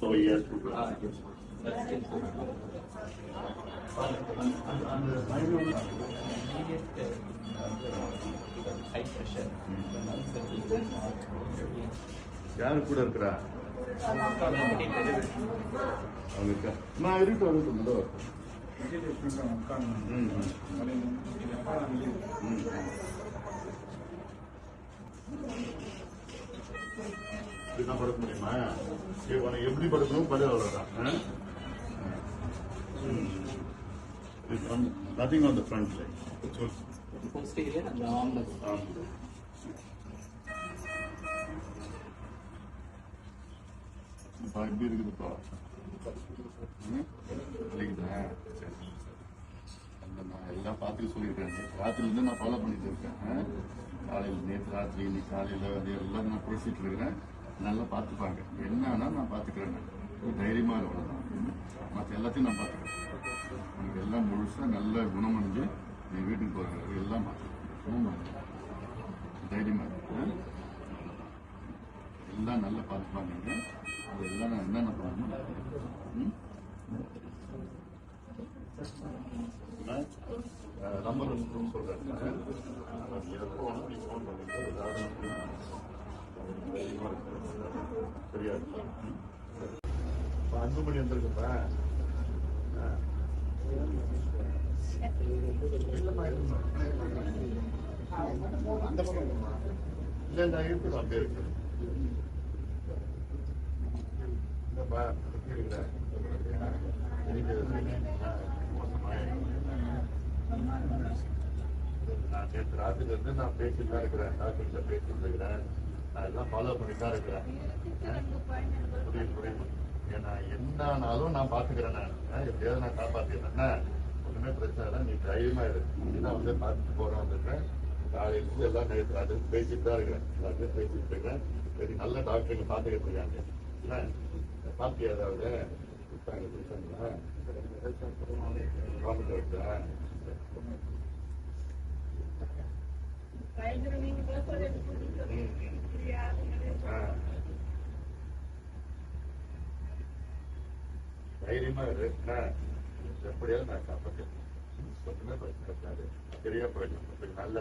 So yes, to யாரு கூட இருக்கிறா? அவங்க இருக்கட்டும் இப்படிதான் படுக்க முடியுமா? சரி, உனக்கு எப்படி படுக்கணும்? படு அவ்வளவுதான். நத்திங் ஆன் த ஃப்ரண்ட் எப்படி இருக்குதுப்பா ம்? வலிக்குதா? சரி. அந்த ராத்திரி எல்லாம் ராத்திரிலேருந்து நான் ஃபாலோ பண்ணிட்டு இருக்கேன். காலையில் நேற்று ராத்திரி இன்னைக்கு காலையில் அது எல்லாம் நான் பேசிட்டு இருக்கிறேன். நல்லா பார்த்துப்பாங்க. என்னன்னா நான் பார்த்துக்கிறேன். தைரியமாக தைரியமா இருக்கணும் மற்ற எல்லாத்தையும் நான் பார்த்துக்கிறேன். உனக்கு எல்லாம் முழுசாக நல்ல குணமடைஞ்சு நீ வீட்டுக்கு போகிற எல்லாம் பார்த்துக்கிறேன். தைரியமாக இருக்கு எல்லாம் நல்லா பார்த்துப்பாங்க. அது எல்லாம் நான் என்னென்ன பண்ணணும் ம்? நான் நம்பர் வந்து சொல்றேன் அது எப்போ ஃபோன் பண்ணிட்டு சரியா இப்போ அன்புமணி வந்திருக்குப்பா ஆ. இல்லைம்மா, இல்லை நான் இருக்குது இருக்கு இல்லைப்பா எப்படி நான் நேற்று ராத்திரில இருந்து நான் பேசிட்டு தான் இருக்கிறேன். டாக்டர்கிட்ட பேசிட்டு இருக்கிறேன். நான் எல்லாம் ஃபாலோ பண்ணிட்டு தான் இருக்கிறேன். புரியுது புரியுது. ஏன்னா ஆனாலும் நான் பாத்துக்கிறேன் நான். எப்படியாவது நான் காப்பாத்திடுறேன் ஒண்ணுமே பிரச்சனை இல்லை. நீ தைரியமா இரு. நான் வந்து பார்த்துட்டு போறேன் வந்துருக்கேன் காலையில இருந்து எல்லாம் நேற்று ராத்திரி பேசிட்டு தான் இருக்கிறேன். எல்லாத்தையும் பேசிட்டு இருக்கிறேன். சரி நல்ல டாக்டருங்க பாத்துக்கிட்டு இருக்காங்க என்ன பாத்தியா ஏதாவது கொடுத்தாங்க தைரியமா இரு. எப்படியாவது நான் காப்பாற்றேன் பிரச்சனை நல்ல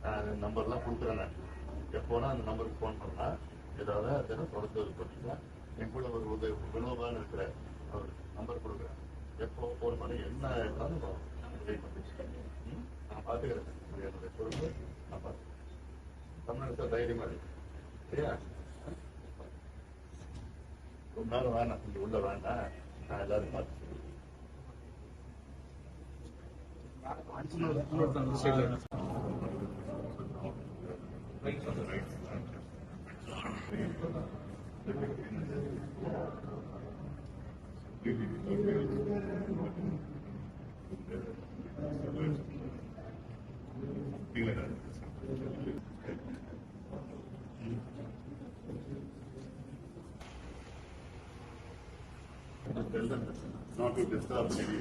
நான் நம்பர்லாம் கொடுக்குறேன் எப்போனா அந்த நம்பருக்கு ஃபோன் பண்ணா ஏதாவது அதுனா தொடர்ந்து இது பண்ணிக்கலாம் என் கூட ஒரு உதவி வினோபான்னு இருக்கிற அவர் நம்பர் கொடுக்குறேன். எப்போ ஃபோன் பண்ணி என்ன இருந்தாலும் நான் பார்த்துக்கிறேன் என்னுடைய பொறுப்பு நான் பார்த்துக்கிறேன் தமிழ்நாட்டில் தைரியமா இருக்கு சரியா ரொம்ப நேரம் வேணாம் இங்க உள்ள வேண்டாம் நான் எல்லாரும் tell them not to disturb anyway.